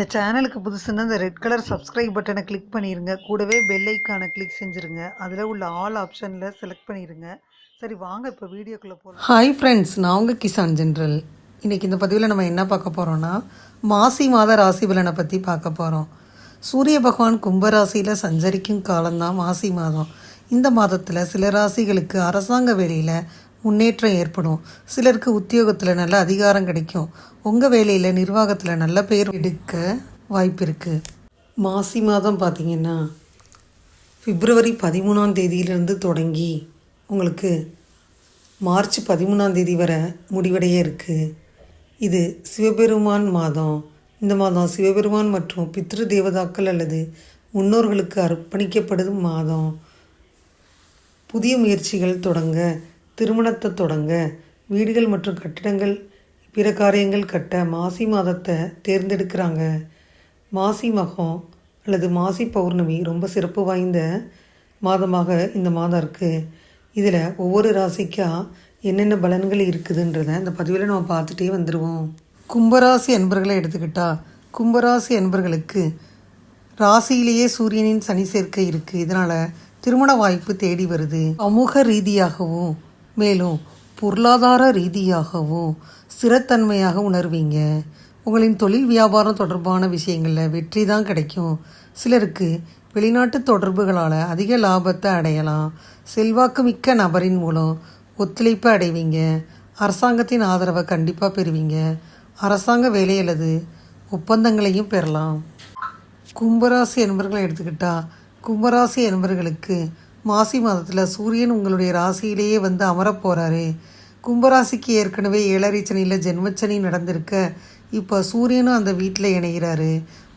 இந்த சேனலுக்கு புதுசுன்னா இந்த ரெட் கலர் சப்ஸ்கிரைப் பட்டனை கிளிக் பண்ணிடுங்க கூடவே பெல் ஐக்கானை கிளிக் செஞ்சுருங்க. அதில் உள்ள ஆல் ஆப்ஷனில் செலக்ட் பண்ணிடுங்க சரி வாங்க இப்போ வீடியோக்குள்ளே போகலாம் ஹாய் ஃப்ரெண்ட்ஸ் நான் உங்கள் கிசான் ஜென்ரல். இன்றைக்கி இந்த பதிவில் நம்ம என்ன பார்க்க போகிறோன்னா மாசி மாத ராசி பலனை பற்றி பார்க்க போகிறோம் சூரிய பகவான் கும்பராசியில் சஞ்சரிக்கும் காலம்தான் மாசி மாதம். இந்த மாதத்தில் சில ராசிகளுக்கு அரசாங்க வேலையில் முன்னேற்றம் ஏற்படும். சிலருக்கு உத்தியோகத்தில் நல்ல அதிகாரம் கிடைக்கும். உங்கள் வேலையில் நிர்வாகத்தில் நல்ல பேர் எடுக்க வாய்ப்பு இருக்குது மாசி மாதம் பார்த்திங்கன்னா பிப்ரவரி பதிமூணாம் தேதியிலிருந்து தொடங்கி உங்களுக்கு மார்ச் பதிமூணாம் தேதி வரை முடிவடைய இருக்குது இது சிவபெருமான் மாதம். இந்த மாதம் சிவபெருமான் மற்றும் பித்ரு தேவதாக்கள் அல்லது முன்னோர்களுக்கு அர்ப்பணிக்கப்படும் மாதம். புதிய முயற்சிகள் தொடங்க திருமணத்தை தொடங்க வீடுகள் மற்றும் கட்டிடங்கள் பிற காரியங்கள் கட்ட மாசி மாதத்தை தேர்ந்தெடுக்கிறாங்க. மாசி மகம் அல்லது மாசி பௌர்ணமி ரொம்ப சிறப்பு வாய்ந்த மாதமாக இந்த மாதம் இருக்குது இதில் ஒவ்வொரு ராசிக்கா என்னென்ன பலன்கள் இருக்குதுன்றதை இந்த பதிவில் நம்ம பார்த்துட்டே வந்துடுவோம் கும்பராசி அன்பர்களை எடுத்துக்கிட்டா கும்பராசி அன்பர்களுக்கு ராசியிலேயே சூரியனின் சனி சேர்க்கை இருக்குது இதனால் திருமண வாய்ப்பு தேடி வருது. சமூக ரீதியாகவும் மேலும் பொருளாதார ரீதியாகவும் ஸ்திரத்தன்மையாக உணர்வீங்க. உங்களின் தொழில் வியாபாரம் தொடர்பான விஷயங்களில் வெற்றி தான் கிடைக்கும். சிலருக்கு வெளிநாட்டு தொடர்புகளால் அதிக லாபத்தை அடையலாம். செல்வாக்கு மிக்க நபரின் மூலம் ஒத்துழைப்பு அடைவீங்க. அரசாங்கத்தின் ஆதரவை கண்டிப்பாக பெறுவீங்க. அரசாங்க வேலை அல்லது ஒப்பந்தங்களையும் பெறலாம். கும்பராசி என்பர்களை எடுத்துக்கிட்டால் கும்பராசி என்பர்களுக்கு மாசி மாதத்தில் சூரியன் உங்களுடைய ராசியிலேயே வந்து அமரப் போகிறாரு கும்பராசிக்கு ஏற்கனவே ஏழரை சனியில் ஜென்மச்சனி நடந்திருக்க இப்போ சூரியனும் அந்த வீட்டில் இணைகிறாரு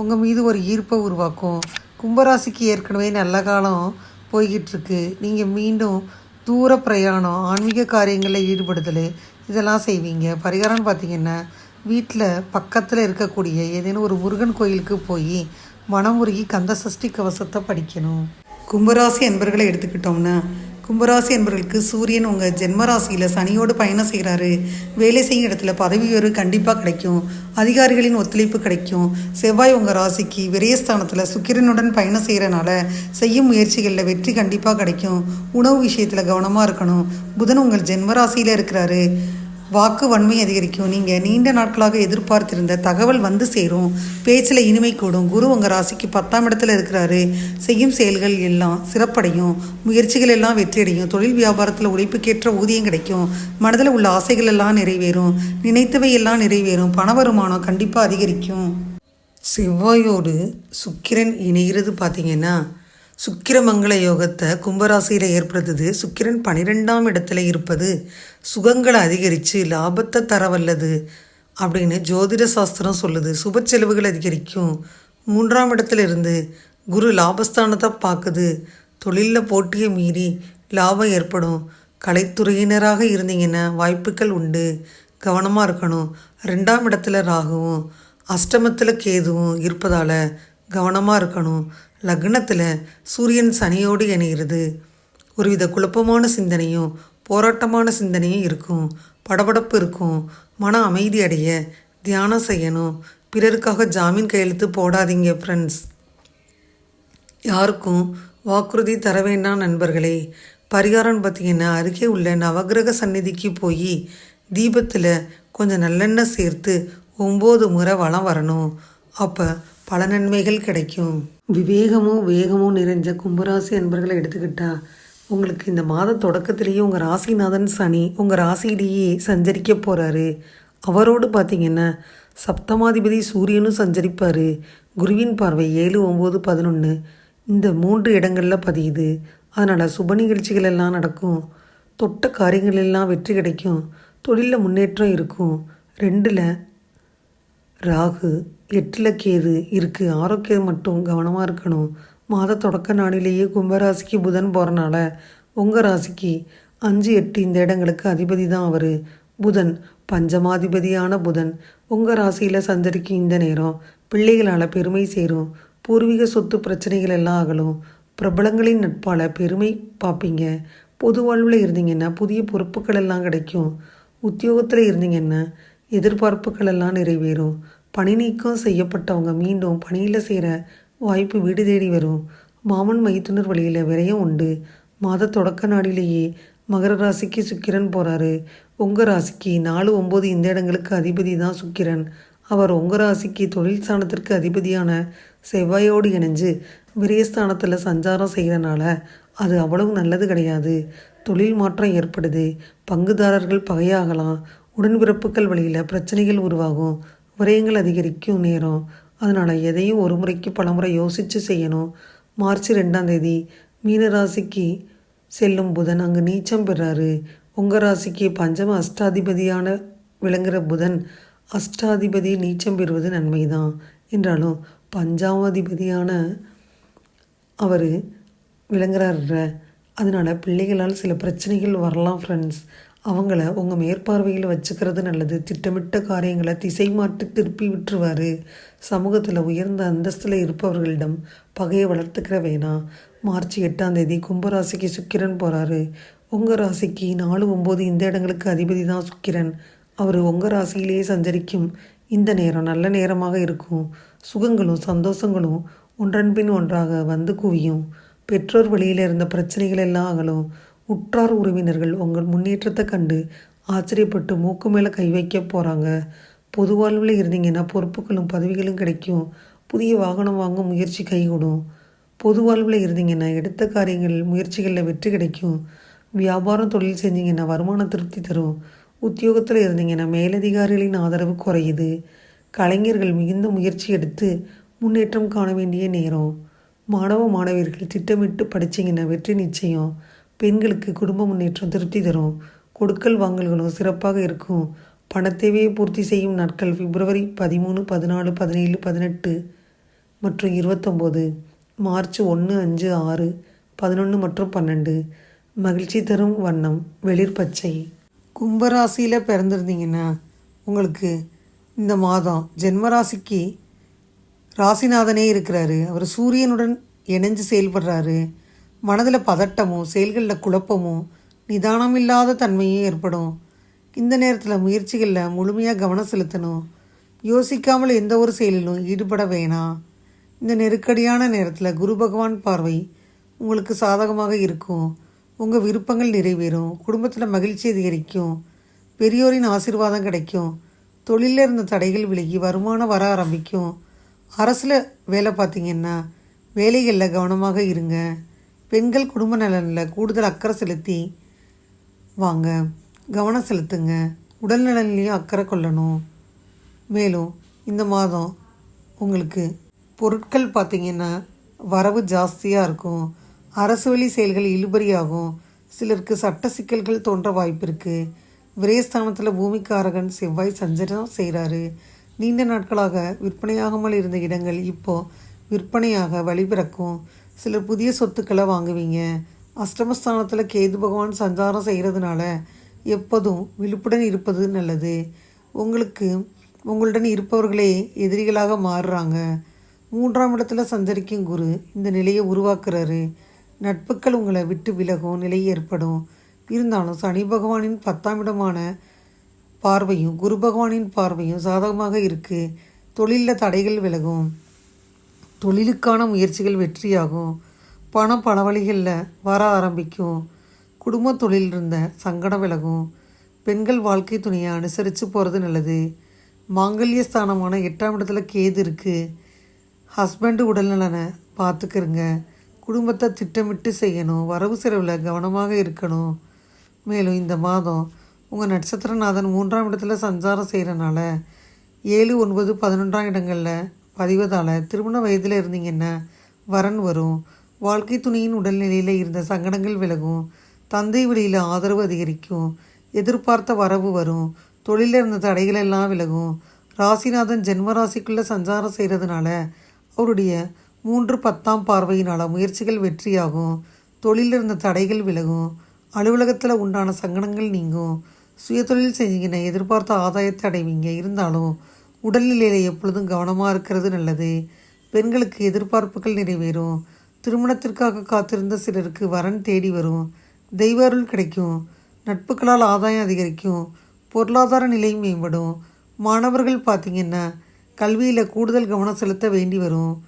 உங்கள் மீது ஒரு ஈர்ப்பை உருவாக்கும். கும்பராசிக்கு ஏற்கனவே நல்ல காலம் போய்கிட்டுருக்கு. நீங்கள் மீண்டும் தூர பிரயாணம் ஆன்மீக காரியங்களில் ஈடுபடுதல் இதெல்லாம் செய்வீங்க. பரிகாரம்னு பார்த்தீங்கன்னா வீட்டில் பக்கத்தில் இருக்கக்கூடிய ஏதேனும் ஒரு முருகன் கோயிலுக்கு போய் மனமுருகி கந்த சஷ்டி கவசத்தை படிக்கணும். கும்பராசி என்பர்களை எடுத்துக்கிட்டோம்னா கும்பராசி என்பவர்களுக்கு சூரியன் உங்கள் ஜென்மராசியில் சனியோடு பயணம் செய்கிறாரு வேலை செய்யும் இடத்துல பதவி உயர்வு கண்டிப்பாக கிடைக்கும். அதிகாரிகளின் ஒத்துழைப்பு கிடைக்கும். செவ்வாய் உங்கள் ராசிக்கு விரயஸ்தானத்தில் சுக்கிரனுடன் பயணம் செய்கிறனால செய்யும் முயற்சிகளில் வெற்றி கண்டிப்பாக கிடைக்கும். உணவு விஷயத்தில் கவனமாக இருக்கணும். புதன் உங்கள் ஜென்மராசியில் இருக்கிறாரு. வாக்கு வன்மை அதிகரிக்கும். நீங்கள் நீண்ட நாட்களாக எதிர்பார்த்திருந்த தகவல் வந்து சேரும். பேச்சில் இனிமை கூடும். குரு உங்கள் ராசிக்கு பத்தாம் இடத்துல இருக்கிறாரு. செய்யும் செயல்கள் எல்லாம் சிறப்படையும். முயற்சிகள் எல்லாம் வெற்றியடையும். தொழில் வியாபாரத்தில் உழைப்புக்கேற்ற ஊதியம் கிடைக்கும். மனதில் உள்ள ஆசைகள் எல்லாம் நிறைவேறும். நினைத்தவை எல்லாம் நிறைவேறும். பண வருமானம் கண்டிப்பாக அதிகரிக்கும். செவ்வாயோடு சுக்கிரன் இணைகிறது பார்த்தீங்கன்னா சுக்கிரமங்கள யோகத்தை கும்பராசியில் ஏற்படுத்துது. சுக்கிரன் பன்னிரெண்டாம் இடத்துல இருப்பது சுகங்களை அதிகரித்து லாபத்தை தரவல்லது அப்படின்னு ஜோதிட சாஸ்திரம் சொல்லுது. சுப செலவுகள் அதிகரிக்கும். மூன்றாம் இடத்துல இருந்து குரு லாபஸ்தானத்தை பார்க்குது. தொழிலில் போட்டியை மீறி லாபம் ஏற்படும். கலைத்துறையினராக இருந்தீங்கன்னா வாய்ப்புகள் உண்டு. கவனமாக இருக்கணும். ரெண்டாம் இடத்துல ராகுவும் அஷ்டமத்தில் கேதுவும் இருப்பதால் கவனமாக இருக்கணும். லக்னத்தில் சூரியன் சனியோடு இணைகிறது. ஒருவித குழப்பமான சிந்தனையும் போராட்டமான சிந்தனையும் இருக்கும். படபடப்பு இருக்கும். மன அமைதி அடைய தியானம் செய்யணும். பிறருக்காக ஜாமீன் கையெழுத்து போடாதீங்க ஃப்ரெண்ட்ஸ் யாருக்கும் வாக்குறுதி தர வேண்டாம் நண்பர்களே. பரிகாரம் பார்த்தீங்கன்னா அருகே உள்ள நவகிரக சந்நிதிக்கு போய் தீபத்தில் கொஞ்சம் நல்லெண்ணெய் சேர்த்து ஒம்பது முறை வளம் வரணும். அப்போ பல நன்மைகள் கிடைக்கும். விவேகமும் வேகமும் நிறைஞ்ச கும்பராசி அன்பர்களை எடுத்துக்கிட்டா உங்களுக்கு இந்த மாத தொடக்கத்திலேயே உங்கள் ராசிநாதன் சனி உங்கள் ராசியிலேயே சஞ்சரிக்க போகிறாரு அவரோடு பார்த்தீங்கன்னா சப்தமாதிபதி சூரியனும் சஞ்சரிப்பார். குருவின் பார்வை ஏழு ஒம்பது பதினொன்று இந்த மூன்று இடங்களில் பதியுது. அதனால் சுப நிகழ்ச்சிகள் எல்லாம் நடக்கும். தொட்ட காரியங்கள் எல்லாம் வெற்றி கிடைக்கும். தொழிலில் முன்னேற்றம் இருக்கும். ரெண்டில் ராகு எட்டில் கேது. இருக்குது ஆரோக்கியம் மட்டும் கவனமாக இருக்கணும். மாத தொடக்க நாளிலேயே கும்பராசிக்கு புதன் போகிறனால உங்கள் ராசிக்கு அஞ்சு எட்டு இந்த இடங்களுக்கு அதிபதி தான் அவர். புதன் பஞ்சமாதிபதியான புதன். உங்கள் ராசியில் சஞ்சரிக்கும் இந்த நேரம். பிள்ளைகளால் பெருமை சேரும். பூர்வீக சொத்து பிரச்சனைகள் எல்லாம் அகலும். பிரபலங்களின் நட்பால் பெருமை பார்ப்பீங்க பொது வாழ்வில் இருந்தீங்கன்னா புதிய பொறுப்புகள் எல்லாம் கிடைக்கும். உத்தியோகத்தில் இருந்தீங்கன்னா எதிர்பார்ப்புகள் எல்லாம் நிறைவேறும். பணி நீக்கம் செய்யப்பட்டவங்க மீண்டும் பணியில் செய்கிற வாய்ப்பு வீடு தேடி வரும். மாமன் மைத்துனர் வழியில் விரயம் உண்டு. மாத தொடக்க நாடிலேயே மகர ராசிக்கு சுக்கிரன் போகிறாரு உங்கள் ராசிக்கு நாலு ஒம்பது இந்த இடங்களுக்கு அதிபதி தான் சுக்கிரன். அவர் உங்கள் ராசிக்கு தொழில் ஸ்தானத்திற்கு அதிபதியான செவ்வாயோடு இணைஞ்சு விரயஸ்தானத்தில் சஞ்சாரம் செய்கிறனால அது அவ்வளவு நல்லது கிடையாது. தொழில் மாற்றம் ஏற்படுது. பங்குதாரர்கள் பகையாகலாம். உடன்பிறப்புகள் வழியில் பிரச்சனைகள் உருவாகும். விரயங்கள் அதிகரிக்கும் நேரம். அதனால் எதையும் ஒரு முறைக்கு பலமுறை யோசித்து செய்யணும். மார்ச் ரெண்டாம் தேதி மீனராசிக்கு செல்லும் புதன் அங்கு நீச்சம் பெறாரு. உங்கள் ராசிக்கு பஞ்சம அஷ்டாதிபதியான விளங்குகிற புதன் அஷ்டாதிபதி நீச்சம் பெறுவது நன்மைதான். என்றாலும் பஞ்சாமாதிபதியான அவர் விளங்குறாருற. அதனால் பிள்ளைகளால் சில பிரச்சனைகள் வரலாம் ஃப்ரெண்ட்ஸ் அவங்கள உங்கள் மேற்பார்வையில் வச்சுக்கிறது நல்லது. திட்டமிட்ட காரியங்களை திசை மாற்றி திருப்பி விட்டுருவார். சமூகத்தில் உயர்ந்த அந்தஸ்தில் இருப்பவர்களிடம் பகையை வளர்த்துக்கிற வேணாம் மார்ச் எட்டாம் தேதி கும்பராசிக்கு சுக்கிரன் போகிறாரு உங்கள் ராசிக்கு நாலு ஒம்பது இந்த இடங்களுக்கு அதிபதி தான் சுக்கிரன். அவர் உங்கள் ராசியிலேயே சஞ்சரிக்கும். இந்த நேரம் நல்ல நேரமாக இருக்கும். சுகங்களும் சந்தோஷங்களும் ஒன்றன்பின் ஒன்றாக வந்து குவியும். பெற்றோர் வழியில் இருந்த பிரச்சனைகள் எல்லாம் அகலும். உற்றார் உறவினர்கள் உங்கள் முன்னேற்றத்தை கண்டு ஆச்சரியப்பட்டு மூக்கு மேலே கை வைக்க போகிறாங்க பொது வாழ்வில் இருந்தீங்கன்னா பொறுப்புகளும் பதவிகளும் கிடைக்கும். புதிய வாகனம் வாங்கும் முயற்சி கைகூடும். பொது வாழ்வில் இருந்தீங்கன்னா எடுத்த காரியங்களில் முயற்சிகளில் வெற்றி கிடைக்கும். வியாபாரம் தொழில் செஞ்சீங்கன்னா வருமான திருப்தி தரும். உத்தியோகத்தில் இருந்தீங்கன்னா மேலதிகாரிகளின் ஆதரவு குறையுது. கலைஞர்கள் மிகுந்த முயற்சி எடுத்து முன்னேற்றம் காண வேண்டிய நேரம். மாணவ மாணவியர்கள் திட்டமிட்டு படிச்சிங்கன்னா வெற்றி நிச்சயம். பெண்களுக்கு குடும்ப முன்னேற்றம் திருப்தி தரும். கொடுக்கல் வாங்கல்களும் சிறப்பாக இருக்கும். பணத்தேவையை பூர்த்தி செய்யும் நாட்கள் பிப்ரவரி பதிமூணு பதினாலு பதினேழு பதினெட்டு மற்றும் இருபத்தொம்போது. மார்ச் ஒன்று அஞ்சு ஆறு பதினொன்று மற்றும் பன்னெண்டு. மகிழ்ச்சி தரும் வண்ணம் வெளிர் பச்சை. கும்பராசியில் பிறந்திருந்தீங்கன்னா உங்களுக்கு இந்த மாதம் ஜென்மராசிக்கு ராசிநாதனே இருக்கிறாரு. அவர் சூரியனுடன் இணைஞ்சு செயல்படுறாரு. மனதில் பதட்டமும் செயல்களில் குழப்பமும் நிதானம் இல்லாத தன்மையும் ஏற்படும். இந்த நேரத்தில் முயற்சிகளில் முழுமையாக கவனம் செலுத்தணும். யோசிக்காமல் எந்த ஒரு செயலிலும் ஈடுபட வேணாம் இந்த நெருக்கடியான நேரத்தில் குரு பகவான் பார்வை உங்களுக்கு சாதகமாக இருக்கும். உங்கள் விருப்பங்கள் நிறைவேறும். குடும்பத்தில் மகிழ்ச்சி அதிகரிக்கும். பெரியோரின் ஆசீர்வாதம் கிடைக்கும். தொழிலில் இருந்த தடைகள் விலகி வருமானம் வர ஆரம்பிக்கும். அரசில் வேலை பார்த்தீங்கன்னா வேலைகளில் கவனமாக இருங்க. பெண்கள் குடும்ப நலனில் கூடுதல் அக்கறை செலுத்தி வாங்க கவனம் செலுத்துங்க. உடல் நலன்லேயும் அக்கறை கொள்ளணும். மேலும் இந்த மாதம் உங்களுக்கு பொருட்கள் பார்த்திங்கன்னா வரவு ஜாஸ்தியாக இருக்கும். அரசு வழி செயல்கள் இழுபறியாகும். சிலருக்கு சட்ட சிக்கல்கள் தோன்ற வாய்ப்பு இருக்குது விரயஸ்தானத்தில் பூமிக்காரகன் செவ்வாய் சஞ்சலம் செய்கிறாரு நீண்ட நாட்களாக விற்பனையாகாமல் இருந்த இடங்கள் இப்போது விற்பனையாக வழிபிறக்கும். சிலர் புதிய சொத்துக்களை வாங்குவீங்க. அஷ்டமஸ்தானத்தில் கேது பகவான் சஞ்சாரம் செய்கிறதுனால எப்போதும் விழிப்புடன் இருப்பது நல்லது. உங்களுக்கு உங்களுடன் இருப்பவர்களே எதிரிகளாக மாறுறாங்க. மூன்றாம் இடத்துல சஞ்சரிக்கும் குரு இந்த நிலையை உருவாக்குறாரு. நட்புகள் உங்களை விட்டு விலகும் நிலை ஏற்படும். இருந்தாலும் சனி பகவானின் பத்தாம் இடமான பார்வையும் குரு பகவானின் பார்வையும் சாதகமாக இருக்குது தொழிலில் தடைகள் விலகும். தொழிலுக்கான முயற்சிகள் வெற்றியாகும். பணம் பல வழிகளில் வர ஆரம்பிக்கும். குடும்ப தொழில் இருந்த சங்கடம் விலகும். பெண்கள் வாழ்க்கை துணையை அனுசரித்து போகிறது நல்லது. மாங்கல்ய ஸ்தானமான எட்டாம் இடத்துல கேது இருக்குது ஹஸ்பண்டு உடல்நலனை பார்த்துக்கிறங்க குடும்பத்தை திட்டமிட்டு செய்யணும். வரவு செலவில் கவனமாக இருக்கணும். மேலும் இந்த மாதம் உங்கள் நட்சத்திரநாதன் மூன்றாம் இடத்துல சஞ்சாரம் செய்கிறனால ஏழு ஒன்பது பதினொன்றாம் இடங்களில் பதிவதால் திருமண வயதில் இருந்தீங்கன்னா வரன் வரும். வாழ்க்கை துணையின் உடல்நிலையில் இருந்த சங்கடங்கள் விலகும். தந்தை வழியில் ஆதரவு அதிகரிக்கும். எதிர்பார்த்த வரவு வரும். தொழிலில் இருந்த தடைகள் எல்லாம் விலகும். ராசிநாதன் ஜென்ம ராசிக்குள்ளே சஞ்சாரம் செய்கிறதுனால அவருடைய மூன்று பத்தாம் பார்வையினால் முயற்சிகள் வெற்றியாகும். தொழிலில் இருந்த தடைகள் விலகும். அலுவலகத்தில் உண்டான சங்கடங்கள் நீங்கும். சுயதொழில் செஞ்சீங்கன்னா எதிர்பார்த்த ஆதாயத்தை அடைவீங்க. இருந்தாலும் உடல்நிலையில் எப்பொழுதும் கவனமாக இருக்கிறது நல்லது. பெண்களுக்கு எதிர்பார்ப்புகள் நிறைவேறும். திருமணத்திற்காக காத்திருந்த சிலருக்கு வரன் தேடி வரும். தெய்வ அருள் கிடைக்கும். நட்புகளால் ஆதாயம் அதிகரிக்கும். பொருளாதார நிலை மேம்படும். மாணவர்கள் பார்த்திங்கன்னா கல்வியில் கூடுதல் கவனம் செலுத்த வேண்டி வரும்.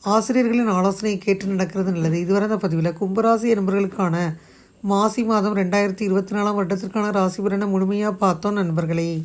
ஆசிரியர்களின் ஆலோசனையை கேட்டு நடக்கிறது நல்லது. இதுவரை இந்த பதிவில் கும்பராசி நண்பர்களுக்கான மாசி மாதம் ரெண்டாயிரத்தி இருபத்தி நாலாம் வருடத்திற்கான ராசி பலனை முழுமையாக பார்த்தோம் நண்பர்களே.